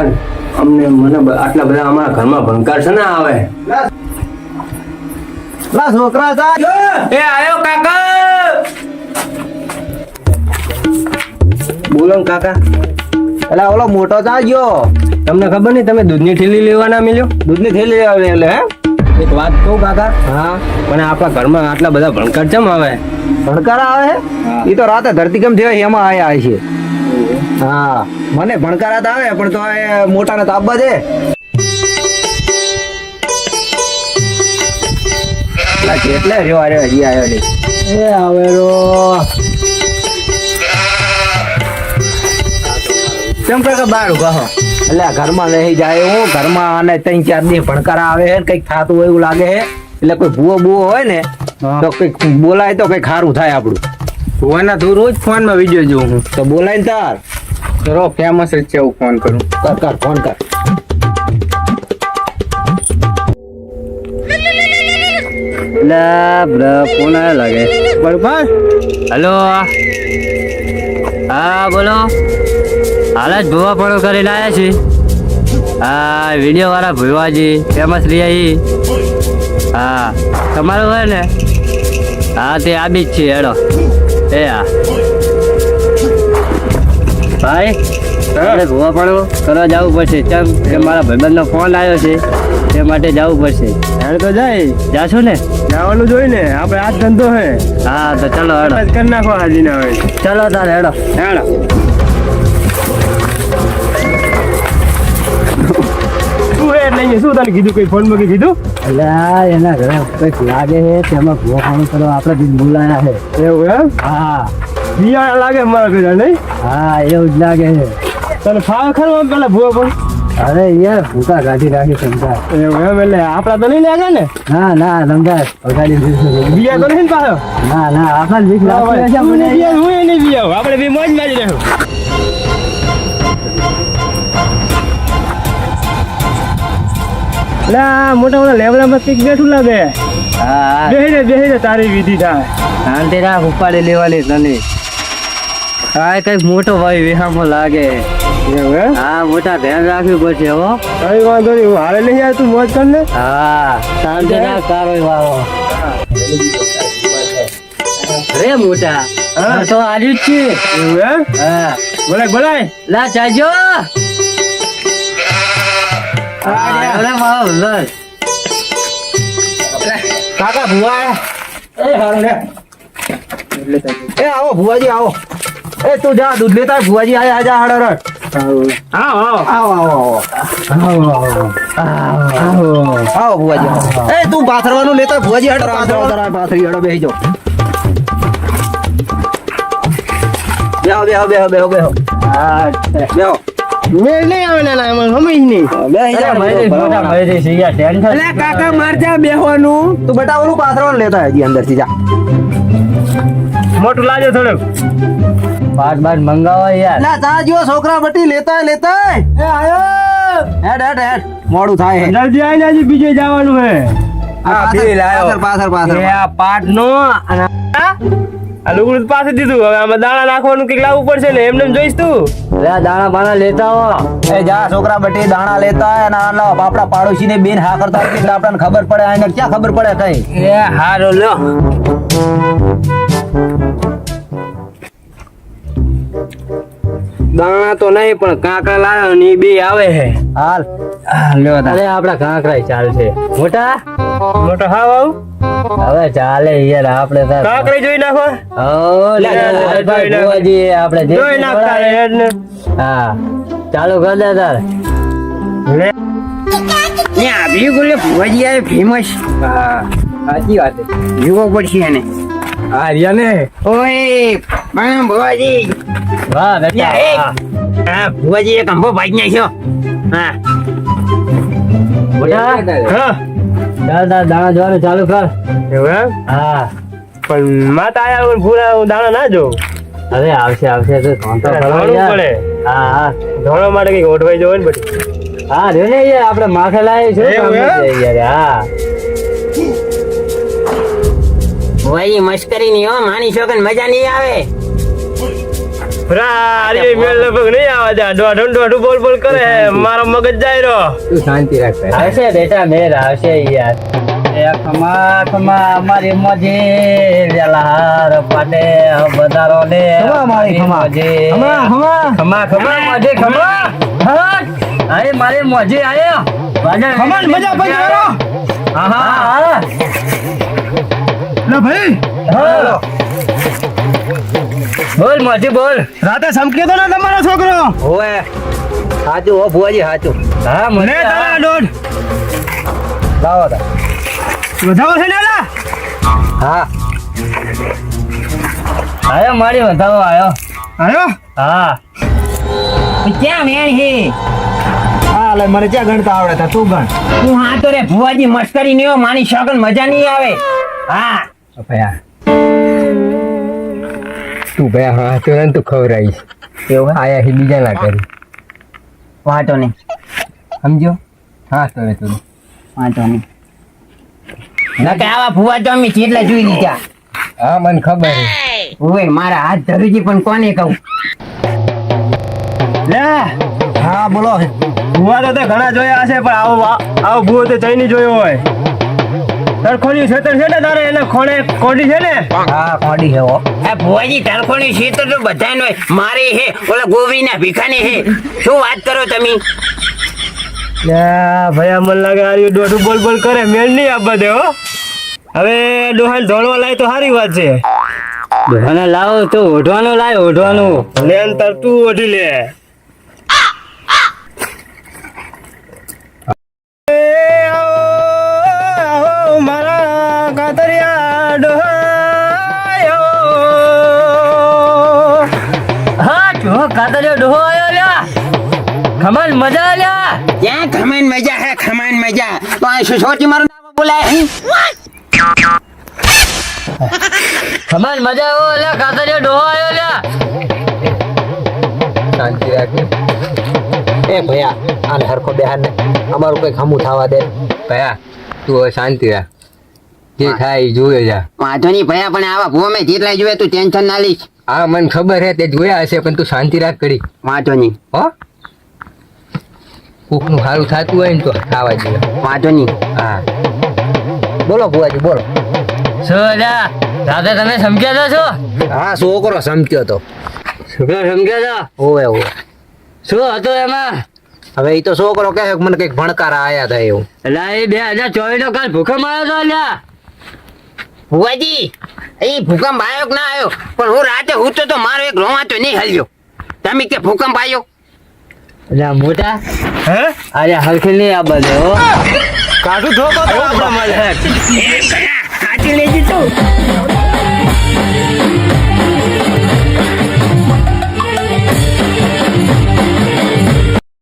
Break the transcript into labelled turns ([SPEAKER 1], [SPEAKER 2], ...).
[SPEAKER 1] આ અમને મને આટલા બધા અમારા ઘરમાં ભંકાર છે ને આવે?
[SPEAKER 2] લા છોકરા તા
[SPEAKER 1] એ આયો કાકા! બોલો કાકા.
[SPEAKER 2] એટલે ઓલો મોટો તા ગયો.
[SPEAKER 1] તમને ખબર નહીં તમે દૂધની ઠેલી લેવાના મિલ્યો?
[SPEAKER 2] દૂધની થેલી આવે એટલે હે?
[SPEAKER 1] એક વાત કહું કાકા.
[SPEAKER 2] હા
[SPEAKER 1] પણ આપણા ઘરમાં આટલા બધા ભણકાર ચમ આવે?
[SPEAKER 2] ભણકાર આવે? એ ઈ તો રાતે કેમ થયો એમાં આયા છે હા. મને ભણકારા તો આવે પણ તો એ મોટાને તો આપવા દે. કેટલે રહ્યો અરે હજી આવ્યો નહીં
[SPEAKER 1] એ આવે રો.
[SPEAKER 2] કેમ કે બાર ઊભા હો? એટલે ઘરમાં લઈ જાય હું ઘરમાં અને ત્રણ ચાર દી ભણકારા આવે છે કંઈક થતું હોય એવું લાગે છે. એટલે કોઈ ભૂવો બુવો હોય ને તો કંઈક બોલાય તો કંઈક સારું થાય આપણું.
[SPEAKER 1] ભૂવાના તું રોજ ફોનમાં વીડિયો જોઉં હું.
[SPEAKER 2] તો બોલાય ને તાર.
[SPEAKER 1] ચલો ફેમસ જ છે હું ફોન કરું.
[SPEAKER 2] કર કર ફોન કર.
[SPEAKER 1] ફોન આવ્યો લાગે. બરોબર હલો હા બોલો. હાલ જ ભુવા પડો કરીને આવ્યા છે હા વીડિયો વાળા ભુવાજી ફેમસ લઈ હા તમારું હોય ને? હા તે આવી જ છે હેડો. એ હા. ભાઈ તમારે ગોવા પણ કરવા જવું પડશે. ચમ કે મારા ભાઈબંધનો ફોન આવ્યો છે તે માટે જવું પડશે. હેડ તો જાય. જાશો ને?
[SPEAKER 3] જવાનું જોઈ ને આપણે આ જ ધંધો હે.
[SPEAKER 1] હા તો ચલો હેડો.
[SPEAKER 3] કરી નાખો હાજી ના હોય
[SPEAKER 1] ચલો તારે હેડો.
[SPEAKER 3] હેડો. શું તને કીધું? કઈ ફોનમાં કીધું?
[SPEAKER 1] અલ્યા એના ઘરે કંઈક લાગે છે તેમાં ભૂવા પાણી કરવા આપણે બી બોલાયા છે.
[SPEAKER 3] એવું એમ?
[SPEAKER 1] હા.
[SPEAKER 3] બિયાણા લાગે મારા ઘરે નહીં?
[SPEAKER 1] હા એવું જ લાગે છે.
[SPEAKER 3] તને ફાવે ખરું આમ પેલા ભૂવા પણ
[SPEAKER 1] અરે યાર ભૂકા કાઢી નાખી સમજા
[SPEAKER 3] એવું એમ એટલે આપડા તો નહીં લાગે ને?
[SPEAKER 1] ના ના સમજાય પગાડી દીધું.
[SPEAKER 3] બિયા તો નહીં પાછો?
[SPEAKER 1] ના ના આપણા બીક મને.
[SPEAKER 3] નહીં બિયા, હું નહીં બિયા આપણે બી મોજ મારી રહ્યો મોટા મોટા લેવડામાં કંઈક બેઠું લાગે.
[SPEAKER 1] હા હા.
[SPEAKER 3] બેહી રે બેહી રે તારી વિધિ થાય.
[SPEAKER 1] શાંતિ રાખ ઉપાડી લેવાની તને. હા કંઈક મોટો ભાઈ વિહામો લાગે. હા મોટા ધ્યાન રાખવું પડશે હો.
[SPEAKER 3] કઈ વાંધો નહીં હું હારે નહીં આવે તું મોજ કર ને.
[SPEAKER 1] હા શાંતિ રાખ તારો વાળો રે મોટા
[SPEAKER 3] હા.
[SPEAKER 1] તો આજુ જ છે.
[SPEAKER 3] એવું એમ?
[SPEAKER 1] હા.
[SPEAKER 3] બોલાય બોલાય.
[SPEAKER 1] લા ચાજો અરે મારો ઉલ્લર
[SPEAKER 2] કાકા ભુવા એ હારું લે. એ આવો ભુવાજી આવો. એ તું જા દૂધ લેતા ભુવાજી આયા આજા હાડો રડ
[SPEAKER 3] આવો આવો.
[SPEAKER 2] આવો આવો આવો. આવો ભુવાજી. એ તું પાથરવાનું લેતા ભુવાજી હાડો પાથરવા પાથરી હાડો બેહી જાઓ. બેહો બેહો બેહો બેહો બેહો. હા બેહો.
[SPEAKER 3] મેળ નહીં આવે ને એમાં સમજ નહીં. કાકા માર જા બેહવાનું.
[SPEAKER 2] તું બેટા ઓલું પાથરવાનું લેતા હજી અંદરથી જા.
[SPEAKER 3] મોટું લાજો થોડુંક.
[SPEAKER 1] પાટ બાટ મંગાવો યાર.
[SPEAKER 2] ના તા જો છોકરા બટી લેતા લેતા એ આયો. હેડ હેડ હેડ. મોડું થાય. હે
[SPEAKER 3] જલ્દી આઈને હજી બીજે જવાનું હે.
[SPEAKER 2] આ
[SPEAKER 1] બિલ આયો.
[SPEAKER 2] પાછળ પાછળ
[SPEAKER 3] એ આ પાટ નો આ લુગડું પાસે દીધું. હવે આમાં દાણા નાખવાનું કંઈક લાવવું પડશે ને એમને જોઈશ તું.
[SPEAKER 1] લે દાણા બાણા લેતા હો.
[SPEAKER 2] એ જા છોકરા બટી દાણા લેતા હોય અને આના પાડોશી ને બેન હા કરતા એટલે આપણને ખબર પડે આને ક્યાં ખબર પડે કઈ?
[SPEAKER 3] એ હારો લ્યો. દાણા તો નહીં પણ કાંકરા લાવે ને બે આવે હે.
[SPEAKER 2] હાલ.
[SPEAKER 3] લ્યો
[SPEAKER 1] અરે આપડા કાંકરા ચાલશે મોટા?
[SPEAKER 3] મોટો હાવ આવું?
[SPEAKER 1] હવે ચાલે યાર આપણે તો
[SPEAKER 3] કાંકરી જોઈ નાખો.
[SPEAKER 1] ઓ લે ભુવાજી, આપણે
[SPEAKER 3] જોઈ નાખતા
[SPEAKER 1] હા. ચાલુ કર દે તાર.
[SPEAKER 3] લે.
[SPEAKER 2] ત્યાં આવી ગયો ભુવાજી આ ફેમસ
[SPEAKER 3] હા સાચી વાત છે.
[SPEAKER 2] જોવો પડશે એને.
[SPEAKER 3] હા રહ્યા ને.
[SPEAKER 2] ઓય પણ ભુવાજી
[SPEAKER 1] વાહ બેટા
[SPEAKER 2] યા, એ.
[SPEAKER 1] વાહ.
[SPEAKER 2] હા ભુવાજી એક અંબો ભાઈ નાખ્યો. હા.
[SPEAKER 1] મોટા
[SPEAKER 3] હા.
[SPEAKER 1] ચાલ દાણા જોવાનું ચાલુ કર.
[SPEAKER 3] એવું
[SPEAKER 1] હા.
[SPEAKER 3] પણ માતા આયા હોય ને ભૂરા હું દાણા ના જોઉં.
[SPEAKER 1] અરે આવશે આવશે તો ફોન તો કરો
[SPEAKER 3] પડે.
[SPEAKER 1] હા હા.
[SPEAKER 3] ધોળવા માટે કંઈક ઓઢવાઈ જવું ને
[SPEAKER 1] હા રે ને યાર આપણે માથે લાવી છું યાર હા.
[SPEAKER 2] ભુવાજી મસ્કરી નહીં હો માની છો કે મજા નહીં આવે?
[SPEAKER 3] રારી મેલ લગભગ નહીં આવે દોઢું દોઢું બોલ બોલ કરે. મારો મગજ જાય રહ્યો.
[SPEAKER 2] તું શાંતિ રાખ
[SPEAKER 1] આવશે બેટા મેર આવશે યાર. ખમા ખમા અમારી મજે જલાર પાટે બધારો ને
[SPEAKER 2] મારી ખમા.
[SPEAKER 1] મજે.
[SPEAKER 2] ખમા, ખમા.
[SPEAKER 1] ખમા મજે ખમા. અરે મારી મજે આયો.
[SPEAKER 2] ખમા મજા પછી
[SPEAKER 1] હા હા હા.
[SPEAKER 2] લે ભાઈ.
[SPEAKER 1] હા. બોલ મજે બોલ.
[SPEAKER 3] રાતે સમકે તો ને તમારો છોકરો?
[SPEAKER 2] ઓએ સાચું ઓ ભુવાજી સાચું.
[SPEAKER 1] હા
[SPEAKER 3] ને
[SPEAKER 1] મને
[SPEAKER 3] તારા દોઢ
[SPEAKER 2] લાવો તા
[SPEAKER 3] વધાવો છે ને
[SPEAKER 2] હા.
[SPEAKER 1] આયો મારી વધાવો આયો.
[SPEAKER 3] આયો?
[SPEAKER 1] હા.
[SPEAKER 4] ક્યાં મેણ હે?
[SPEAKER 2] હા લે મને ક્યાં ગણતા આવડે તા? તું ગણ.
[SPEAKER 4] હું હા તો રે ભુવાજી મસ્કરી નહીં માની શકન મજા નહીં આવે. હા.
[SPEAKER 2] ભયા તું ભાઈ હા તો ને તું ખવડાવીશ.
[SPEAKER 4] એવું
[SPEAKER 2] આયા હી બીજા ના કરી
[SPEAKER 4] વાંધો નહીં.
[SPEAKER 2] સમજો? હા તો રે તું
[SPEAKER 4] વાંધો નહીં. નકે આવા ભુવા તો અમે જેટલા જોઈ લીધા.
[SPEAKER 2] હા મને ખબર છે.
[SPEAKER 4] ઓય મારા હાથ ધરુજી પણ કોને કહું?
[SPEAKER 3] લે!
[SPEAKER 2] હા બોલો.
[SPEAKER 3] ભુવા તો તે ઘણા જોયા હશે પણ આવો આવો ભૂવો તો જઈ નહીં જોયો હોય. તરખોની છેતર છે ને તારે એને ખોણે કોડી છે ને?
[SPEAKER 2] હા કોડી છે
[SPEAKER 4] આ ભુવાજી તરખોની ક્ષેત્ર તો બધાનો મારે હે ઓલા ગોવીના ભીખાની હે. શું વાત કરો તમે?
[SPEAKER 3] ભાઈ ભયા મને લાગે આ દોઢું બોલ બોલ કરે. મેળ નહીં આ બધે હો. હવે ડોહાલ ધોળવા લાય તો સારી વાત છે.
[SPEAKER 1] ડોહાને લાવો તો ઓઢવાનું લાય ઓઢવાનું.
[SPEAKER 3] લે અંતર તું ઓઢી લે.
[SPEAKER 1] જો કાતરિયો ડોહો આવ્યો લ્યા. ખમણ મજા લ્યા.
[SPEAKER 4] ક્યાં ખમાન મજા હે ખમાન મજા? તો આ સુસોટી મારું નામ બોલાય હે?
[SPEAKER 1] ખમણ મજા ઓ લ્યા કાતરિયો ડોહો આવ્યો લ્યા.
[SPEAKER 2] શાંતિ રાખ એ ભયા આને હરખો બેહાર ને અમારું કઈ ખમું થવા દે. ભયા તું હવે શાંતિ રાખ. જે થાય જોયે જા.
[SPEAKER 4] વાંધો નહીં ભયા પણ આવા ભૂમે જેટલા જોયે તું ટેન્શન ના લઈશ.
[SPEAKER 2] હા મને ખબર હે તે જોયા હશે પણ તું શાંતિ રાખ કરી
[SPEAKER 4] વાંચો નહીં.
[SPEAKER 2] હો? કોકનું સારું થતું હોય ને તો આવા જોઈએ
[SPEAKER 4] વાંચો નહીં.
[SPEAKER 2] હા. બોલો ભુવાજી બોલો.
[SPEAKER 1] શું દાદા તમે સમજ્યા છો?
[SPEAKER 2] હા છોકરો સમજ્યો તો.
[SPEAKER 1] છોકરો સમજ્યા છો
[SPEAKER 2] ઓવે ઓવે.
[SPEAKER 1] શું હતું એમાં?
[SPEAKER 2] હવે એ તો છોકરો કહે કે મને કંઈક ભણકારા આયા હતા એવું.
[SPEAKER 1] એટલે એ બે હજાર ચોવીસ નો કાલ ભૂકંપ આવ્યો હતો લ્યા
[SPEAKER 4] ભુવાજી એ ભૂકંપ આવ્યો કે ના આવ્યો? પણ હું રાતે હું તો મારો એક રોવાતો નહીં હલ્યો. તમે કે ભૂકંપ આવ્યો?
[SPEAKER 1] એટલે મોટા
[SPEAKER 3] હે?
[SPEAKER 1] અરે હલખી નહીં આ બધો કાઢું
[SPEAKER 3] ધોકો ઠોકો તો આપણા મળે
[SPEAKER 4] હાથી લેજી જતો